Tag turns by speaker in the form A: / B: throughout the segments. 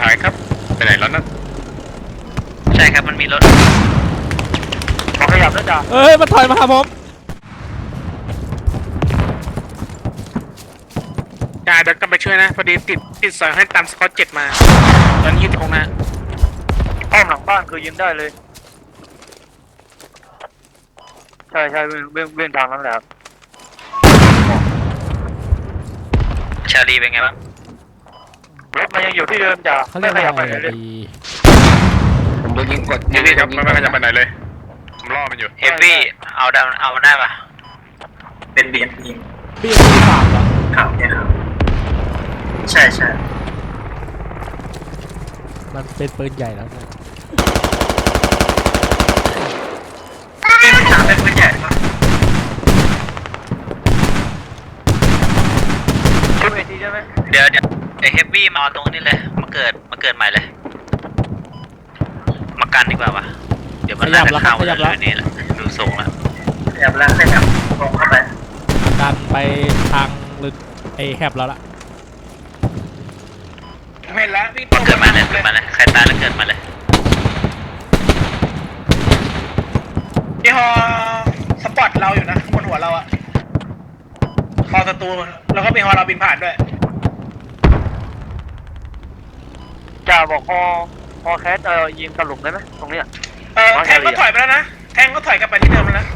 A: ถ่ายครับ ไปไหนแล้วนะ
B: ใช่ครับมันมีรถ
C: ขอขยับแล้วจ้ะ
D: เอ้ยมันถอยมาหาผม
C: จ่าเดี๋ยวกลับไปช่วยนะ พอดีติดติดสอยให้ตามสกอตเจ็ดมา ตอนนี้อยู่ตรงนั้นอ้อมหลังบ้านคือยิงได้เลย ใช่ใช่เว้นเว้นเว้นทางนั้นแหละครับ
B: ชาลีเป็นไงบ้าง
C: รถ มันยังอยู่ที่เดิมจ้ะ
D: เขาเรี
C: ไม่
D: ยก
C: ข
D: ว่า
C: ยับ
D: อะ
C: ไป
D: ไร
C: ไหนเลย
D: ดี
A: ผมโดนยิงกดนี่ครับไม่ไม่จะไปไหนเลยผมล่อมันอยู่
B: เฮฟวี่เอาดาวเอามันได้ปะ
E: เป็นเบียนยิง
D: บีเอ็มสามเหรอ
E: ข่าวเนี่ยครับใช่ใช่
D: มันเป็นปืนใหญ่แล้วนะ
E: เป็นสามเป็นปืนใหญ่ปะ
C: ช่วยเอทีได้ไหม
B: เดี๋ยวเดี๋ยว ไอเฮฟวี่มาเอาตรงนี้เลย มาเกิด มาเกิดใหม่เลย มากันดีกว่าปะเดี๋ยวมันน่าจะเข้าแล้ว นี่แหละดูทรงแล้ว
E: ขยับแล้วขยับลงเข้าไป
D: ดันไปทางลึกไอแคบแล้วล่ะ
C: เห็นแล้วพี่
B: มาเกิดมาเลยเกิดมาเลยใครตายแล้วเกิดมาเลย
C: พี่ฮอสปอตเราอยู่นะข้างบนหัวเราอะฮอศัตรูแล้วก็มีฮอเราบินผ่านด้วย จ่าบอกฮอฮอแคสเออยิงตลุมได้ไหมตรงเนี้ย เออแทงก็ถอยไปแล้วนะ แทงก็ถอยกลับไปที่เดิมแล้ว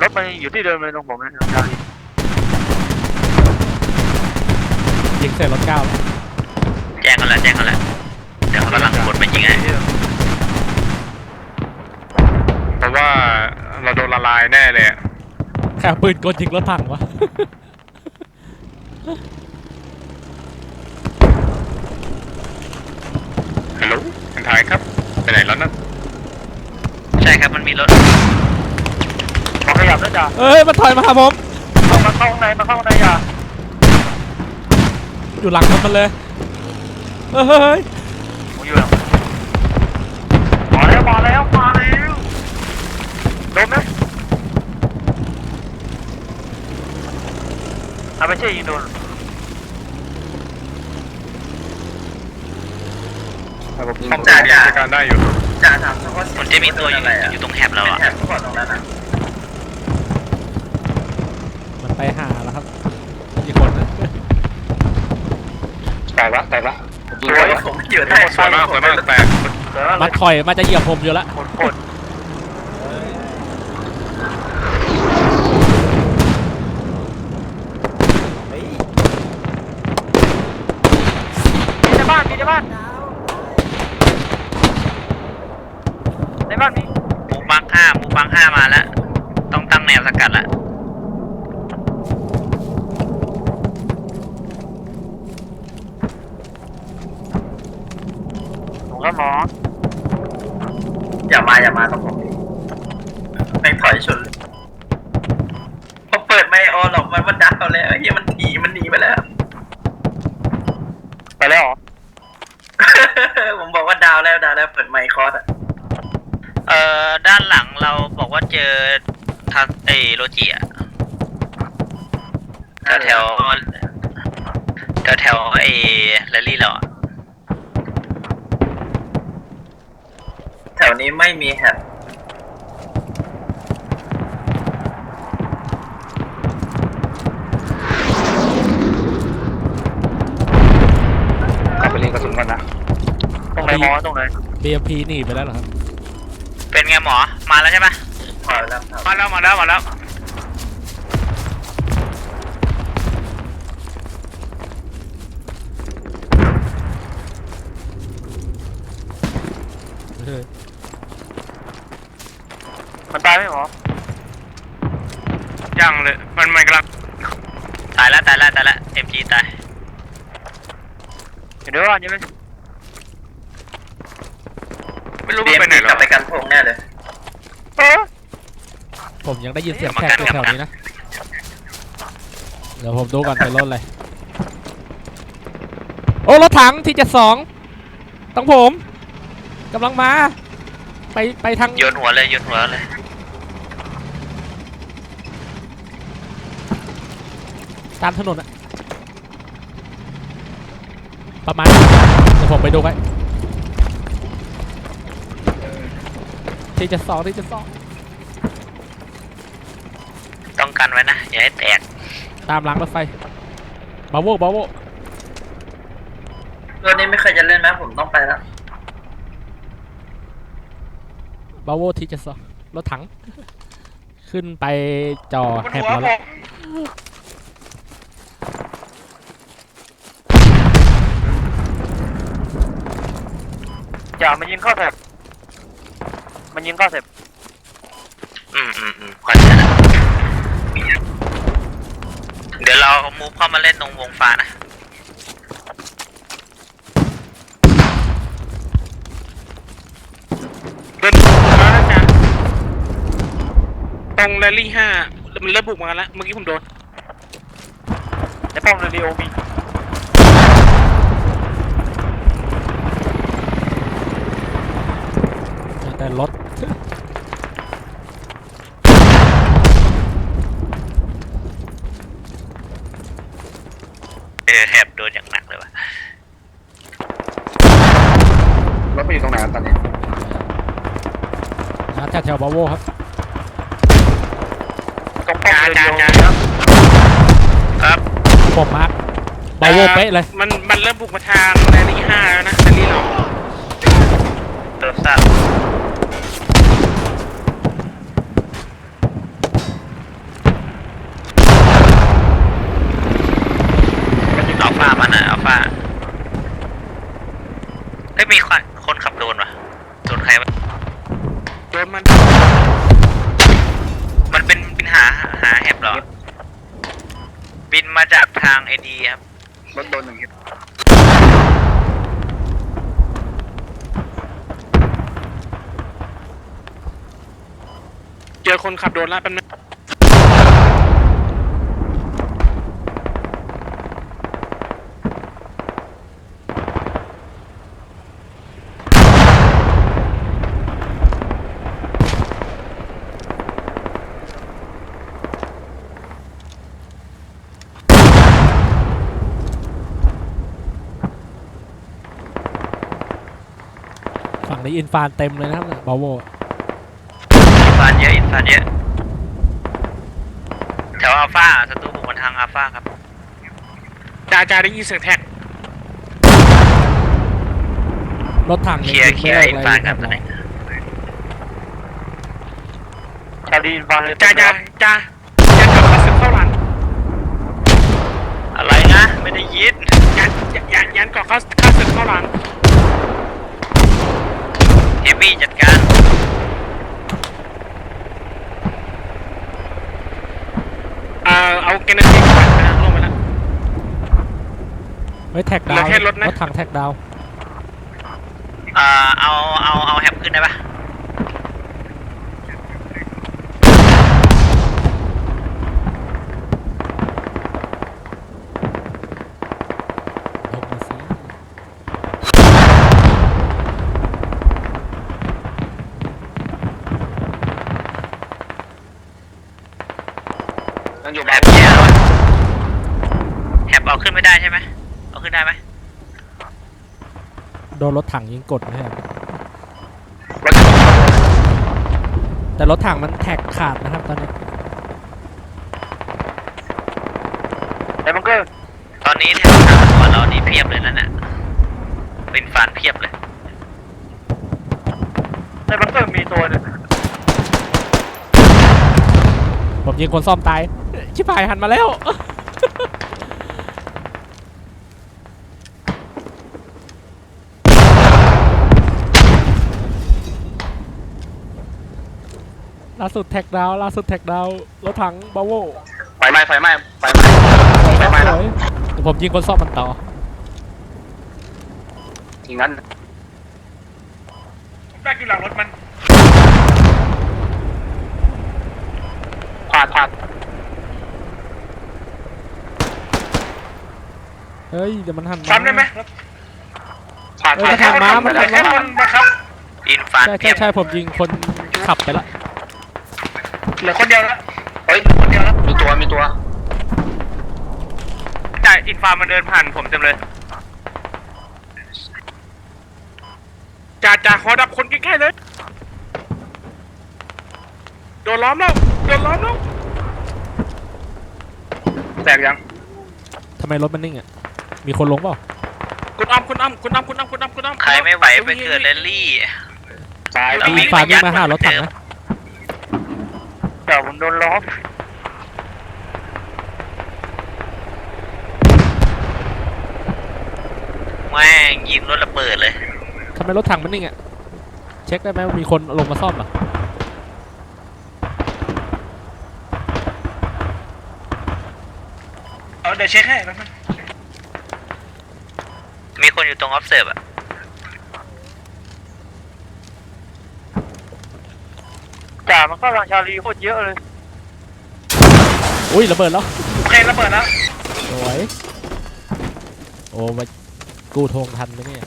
C: รถมันอยู่ที่เดิมเลยตรงผมนะชาลี
D: ยิงเสร็จรถเก้าแล้ว
B: แจ้งกันแล้วแจ้งกันแล้วเดี๋ยวเขากำลังกดไปยิงไง
A: เพราะว่าเราโดนละลายแน่เลยอะ
D: แค่ปืนกลยิงรถถังวะ
A: ฮัลโหลคนถ่ายครับ ไปไหนแล้วนะ
B: ใช่ครับมันมีรถ
C: ขอขยับแล้วจ้ะ
D: เอ้ยมันถอยมาหาผม
C: เอามาเข้าข้างในมาเข้าข้างในอย่า
D: อยู่หลังรถมันเลย เอ้ย
C: ผมอยู่หลังมาแล้วมาแล้วมาแล้วโดนไหมอะไม่ใช่ยิงโดน
A: ผมยิงจัดการได้อยู่
E: จ่าถามเขาว่า
B: มันจะมีตัวอยู่
E: อะไรอะ
B: อยู่ตรงแฮบเรา
E: เป็น
B: อะ
E: แถบทุกคนตรงนั้นอะ
D: มันไปหาแล้วครับอีกคนนึง
A: แตกละแตกละผมยิง
E: ส
A: ไป
E: วย
A: ละ
E: ผมอยู่ใต้
A: สวยมากสวยมากแตก
C: เดี๋ยวอะไร
D: มันถอยมาจะเหยียบผมอยู่แล้ว
C: กดกดมีในบ้านมีในบ้าน ในบ้านมี
B: หมูบังห้าหมูบังห้ามาแล้ว ต้องตั้งแนวสกัดละ
C: ผมก็หมอ
E: อย่ามาอย่ามาตรงผมแม่งถอยชนเลยพอเปิดไม่ออนหรอกมันมันดักเอาแล้วเฮียมันหนีมันหนีไปแล้ว
C: ไปแล้วเหรอ
E: ผมบอกว่าดาวแล้วดาวแล้วเปิดไมค์คอร์สอะ
B: เอ่อด้านหลังเราบอกว่าเจอทางเอโรจิอะแถวแถวแถวแถวเอแรลลี่เราอะ
E: แถวนี้ไม่มีแฮป
A: กลับไปเรีย นกระสุนก่อนนะ
C: ตรงไหนหมอตรงไหน
D: BMP หนีไปแล้วเหรอครับ
B: เป็นไงหมอ มาแล้วใช่ปะ
E: พอแล้วครับ
C: มาแล้วมาแล้วมาแล้ว
D: เฮ้ย
C: มันตายไหมหมอยังเลย มันมันกำลัง
B: ตายแล้วตายแล้วตายแล้วเอ็มจีตาย
C: อยู่ในบ้านใช่ไหม
A: ไม่รู้
E: เบี
A: มัน
E: ย
A: ไปไหน
E: ก
A: แล้
E: ลับ
A: ว
E: ไปกันพงแน่เลย
C: เออ
D: ผมยังได้ยินเสียงแขกอยู่แถวนี้นะ เดี๋ยวผมดูก่อนไปรถอะไร โอ้รถถังที่เจ็ดสองต้องผมกำลังมา ไปไปทาง
B: โยนหัวเลยโยนหัวเลย
D: ตามถนนอะประมาณ เดี๋ยวผมไปดูไว้ ที่จะสองที่จะสอง
B: ต้องกันไว้นะ อย่าให้แตก
D: ตามหลังรถไฟบาโวบาโว
E: ตัวนี้ไม่เคยจะเล่นไหมผมต้องไปแล้ว
D: บาโวที่จะสองรถถัง ขึ้นไปจอบ
C: น
D: แฮบ
C: หัว
D: แล้ว
C: ผม
F: อย่ามันยิงเข้าแถบ มันยิงเข้าแถบ
B: อืมอืมอืมเข้าใจแล้วเดี๋ยวเรามูฟเข้ามาเล่นตรงวงฟ้านะ
F: เดินบุกมาแล้วนะจ๊ะตรงแรลลี่ห้ามันเริ่มบุกมาแล้ว เมื่อกี้ผมโดน ในป้อมเรดิโอมี
D: แต่รถ
B: เออแถบโดนอย่างหนักเลยว่ะ
A: รถไปอยู่ตรงไหนครับตอนนี้
D: นะแถวๆบาโวครับ
F: ตรงป้อมเรดิโอ
B: ครับ
D: ผมมาร์คบาโวเป๊ะเลย
F: มันมันเริ่มบุกมาทางแรลลี่ห้าแล้วนะแรลลี่เรา
B: ตัวทราบอัลฟามันนะอัลฟา เฮ้ยมีคนคนขับโดนวะโดนใครวะ
F: โดนมัน
B: มันเป็นบินหาหาแหบเหรอ บินมาจากทางเอดีครับ
A: รถโดนหนึ่งฮิต
F: เจอคนขับโดนแล้วเป็นง
D: นี้อินฟานเต็มเลยนะครับบาโว
B: อินฟานเยอะอินฟานเยอะแถวอัลฟาศัตรูบุกมาทางอัลฟาครับ
F: จ่าจ่าได้ยินเสียงแท็ก
D: รถถัง
B: เคลียร์เคลียร์อินฟานครับตอนนี้
F: จ่าดีนฟานเลยจ่าจ่าจ่าจ่ากลับมาสึกเข้าหลัง
B: อะไรนะ ไม่ได้ยิน
F: ยันยันยันก่อนเข้าเข้าสึกเข้าหลัง
B: เฮฟวี่ จัดการ
F: เอ่อเอาเกนเนติกไปนะลงไปแล้ว
D: เฮ้ยแท็กดา
F: เหลื
D: ว
F: อแค่รถนะ
D: รถถังแท็กดาว
B: เอ่อเอาเอาเอาแฮปขึ้นได้ปะ
D: ลงมาสิ
A: นั่นอยู่
B: แฮ
A: บ้าน
B: ปเยอะวะแฮปเอาขึ้นไม่ได้ใช่ไหมเอาขึ้นได้ไหม
D: โดนรถถังยิงกดนะครับ
A: รถจะมี
D: แต่รถถังมันแท็กขาดนะครับตอนนี้
F: ไอ้บังเกอร์
B: ตอนนี้แถวทางหัวเรานี่เพียบเลยนั่นน่ะเป็นฟานเพียบเลย
F: ไอ้บังเกอร์มีตัวหนึง
D: ผมยิงคนซ่อมตาย ชิบหายหันมาแล้ว ล่าสุดแท็กดาวน์ล่าสุดแท็กดาวน์รถถังบาโว
A: ไฟไหม้ไฟไหม้ไฟไหม้ไฟไหม้
D: ส
A: แล้ว
D: วยเดี๋ยวผมยิงคนซ่อมมันต่อ
A: ทีนั้น
C: แบกอยู่หลังรถมัน
A: พลาดพลาด
D: เฮ้ยเดี๋ยวมันหันมา
C: ซ้ำได้ไหม
A: พลาด
D: เอ
A: พ
D: อ
A: ลาด
D: มันทางม้ามัน
C: เหลือแค่คนบังคับ
B: อินฟาน
D: ใช่
B: เพี
D: ใช่
B: ยบ
D: ใช่ผมยิงคนขับไปละ
C: เหลือคนเดียวแล้ว
A: เฮ้ย
C: คนเดียวแล้ว
A: มีตัวมีตัว
F: จ่าอินฟามันเดินผ่านผมเต็มเลยจ่าจ่าขอดับคนใกล้ๆเลย โดนล้อมแล้วโดนล้อมแล้ว
A: แตกยัง
D: ทำไมรถมันนิ่งอะ มีคนลงเปล่า
F: คุณอ้อมคุณอ้อมคุณอ้อมคุณอ้อมคุณอ้อมคุณอ้อม
B: ใครไม่ไหวไปเกิดแรลลี่
A: ตาย
B: เรา
D: มี
B: วิ่ง
D: ฝ่าย
B: ไปยั
D: วิ่
B: ด
D: งมาหารถถัง
B: เหมือนเดิม
D: นะ
F: จ่าผมโดนล้อม
B: แม่งยิงรถระเบิดเลย
D: ทำไมรถถังมันนิ่งอะ เช็คได้ไหมว่ามีคนลงมาซ่อมอะ
C: เอาเดี๋ยวเช็คให้แป๊บนึง
B: มีคนอยู่ตรงออฟเซิร์ฟอะ
F: จ่ามันก็รังชาลีโคตรเยอะเลย
D: อุ้ยระเบิดแล้ว
C: โอเคระเบิดแล้ว
D: สวยโอ้มากู้ธงทันไหมเนี่ย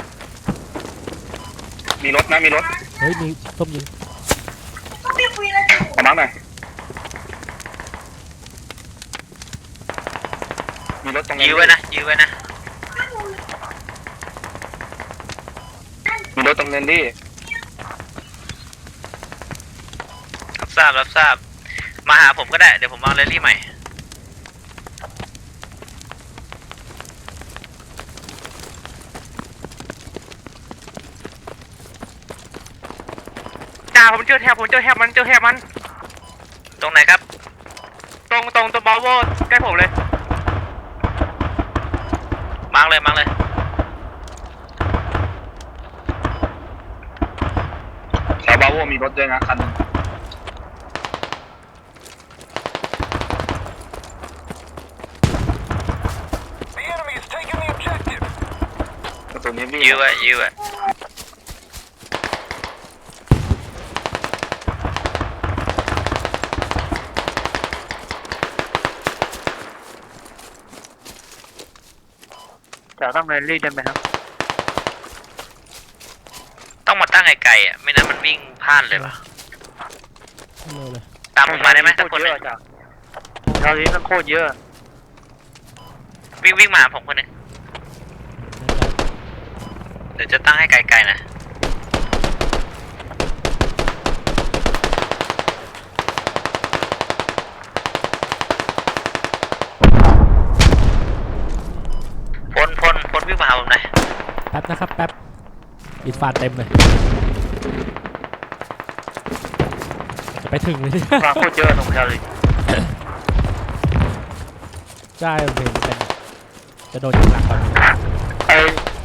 A: มีรถนะมีรถ
D: เฮ้ยมีส้มยิง
A: เอามาหน่อยมีรถตรงนี้
B: ยื้อไว้นะยื้อไว้นะ
A: มีรถตรงเรนดี้
B: รับทราบรับทราบ มาหาผมก็ได้ เดี๋ยวผมวางแรลลี่ใหม่
F: จ่าผมเจอแถบผมเจอแถบมันเจอแถบมัน
B: ตรงไหนครับ
F: ตรงตรงตัวบอลโวใกล้ผมเลย
B: มาร์กเลยมาร์กเลย
A: ชาวบาโว มีรถด้วยนะคันหนึงกระสุนนี้วิ่ง
B: ยื้อไว้ยื้อไว้
F: จ่าต้องแรลลี่ได้ไหมครับ
B: ต้องมาตั้งไกลๆอะ ไม่นั้นมันวิ่ง พลาดเลยว่ะ
D: เร็วเลย
B: ตามผมมาได้ไหมสักคนหนึ่ง
F: จ่าชาลีมันโคตรเยอะ
B: วิ่งวิ่งมาหาผมคนหนึ่งเดี๋ยวจะตั้งให้ไกลๆนะพลพลพลวิ่งมาหาผมหน่อย
D: แป๊บนะครับแป๊บอินฟานเต็มเลยจะ ไปถึงเลยเนี่ย
F: มาโคตรเยอะตรงชาลี
D: ใช่ผมเห็นเป็นจะโดนยิงหลังก่อน
F: ไอ้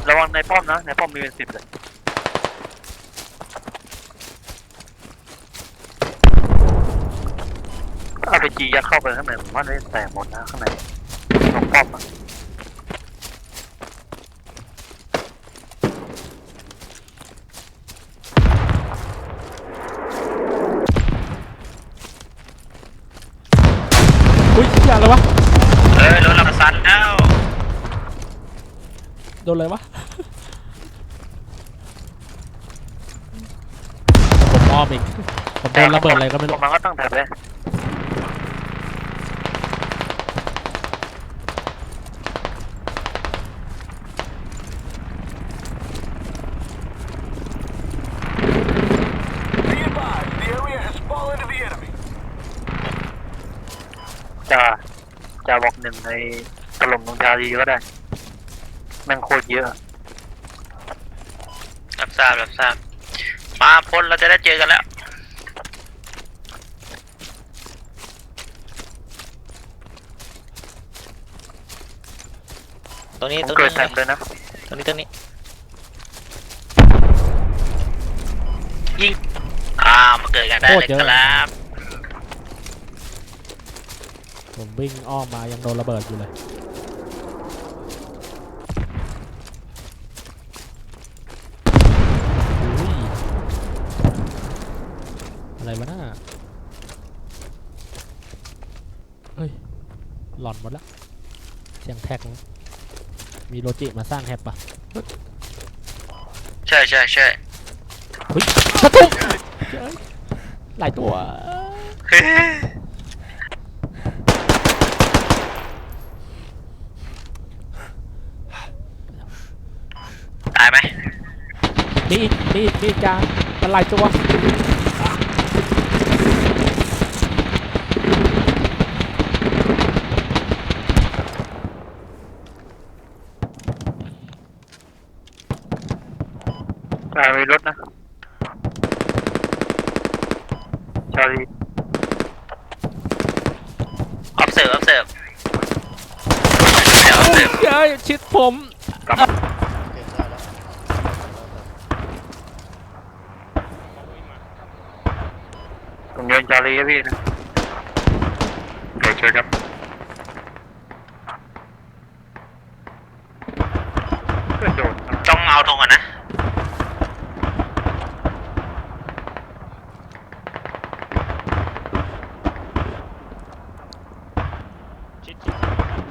F: ระวังในป้อมนะในป้อมมีเป็นสิบเลยเอาไปจียัดเข้าไปข้างในผมว่าได้แตกหมดนะข้างในตรงป้อมอะ
D: อุ้ยอย่าเลยวะ
B: เอ้ยรถเราซันแล้ว
D: โดนเลยวะผมอ้อมอีกผมโดนระเบิดอะไรก็ไม่
F: ตร
D: รู้
F: งนั้นก็ตั้งแถบเลยจะจะบอกหนึ่งในถล่มตรงชาลีก็ได้ แม่งโคตรเยอะ
B: รับทราบรับทราบ มาพลเราจะได้เจอกันแล้ว ตรงนี้
F: ผม
B: ตรง
F: เกิ
B: นี้
F: ดแถบเลยนะ
B: ตรงนี้ตรงนี้ยิงอ่ามาเกิดกันได้เลยครับ
D: ผมวิ่งอ้อมมายังโดนระเบิดอยู่เลย อุ้ย อะไรวะน่าเฮ้ย หลอนหมดละ เสียงแท็กนะมีโลจิมาสร้างแฮปปะ
B: ใช่ใช่ใช่
D: เฮ้ยกระตุกเฮ้ยหลายตัว
B: ตายไหม
D: มีอีกมีอีกมีอีกจานมันหลายตัว
C: จ่ามีรถนะ ชาลี
B: observe observe เดี๋ยว observe
D: เฮ้ยชิดผม
C: ผมโยนชาลีให้พี่นะ
G: โดยเชิญครับ
C: เพื่อนโดน
B: ต้องเอาตรงก่อนนะ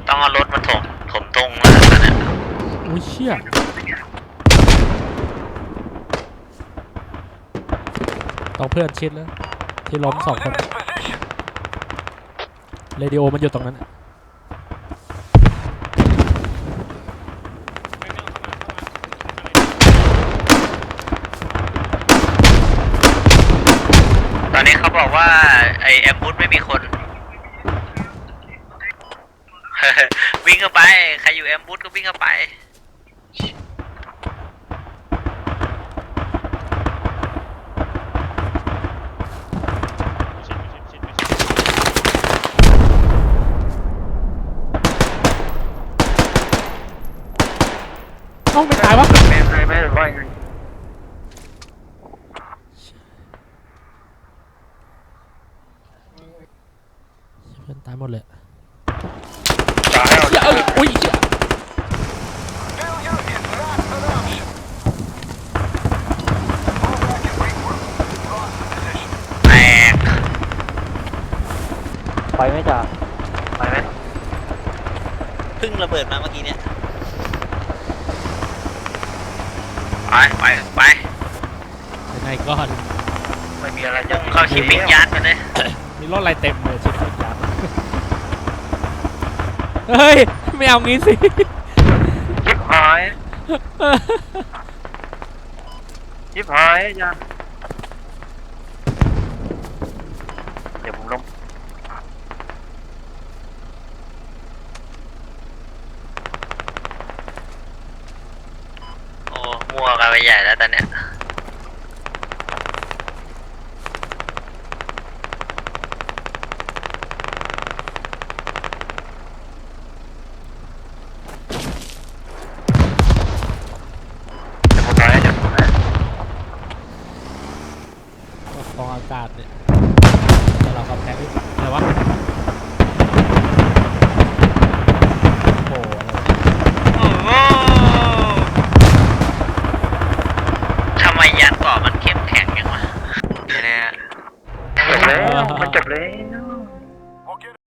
B: ต้องเอารถมาถมถมตรงแล้วตอนเนี้ย
D: อุ้ยเชี่ยต้องเพื่อนชิดแล้ว ที่ล้มสองคนเรดิโอมันอยู่ตรงนั้น
B: ตอนนี้เขาบอกว่า ไอแอมบูธไม่มีคน วิ่งเข้าไป ใครอยู่แอมบูธก็วิ่งเข้าไปา
D: ไม่ตายวะ
C: ไม่ไม่ไม่ไม่
D: เพื่อนตายหมดเลย
C: ตายเอา
D: เชี่ยเอ้ยอุ้ยเชี่ย
B: แตก
C: ไปไหมจ่าไปไหม
B: พึ่งระเบิดมาเมื่อกี้เนี่ย ไปไปไป
D: ยังไงก่อน
C: ไม่มีอะไรจะ
B: เข้าชิปปิ้งยาร์ดไปเลย
D: มีรถอะไรเต็มเลยชิดทุกอย่างเฮ้ย ไม่เอางี้สิ
C: ชิบหายชิบหายจ้า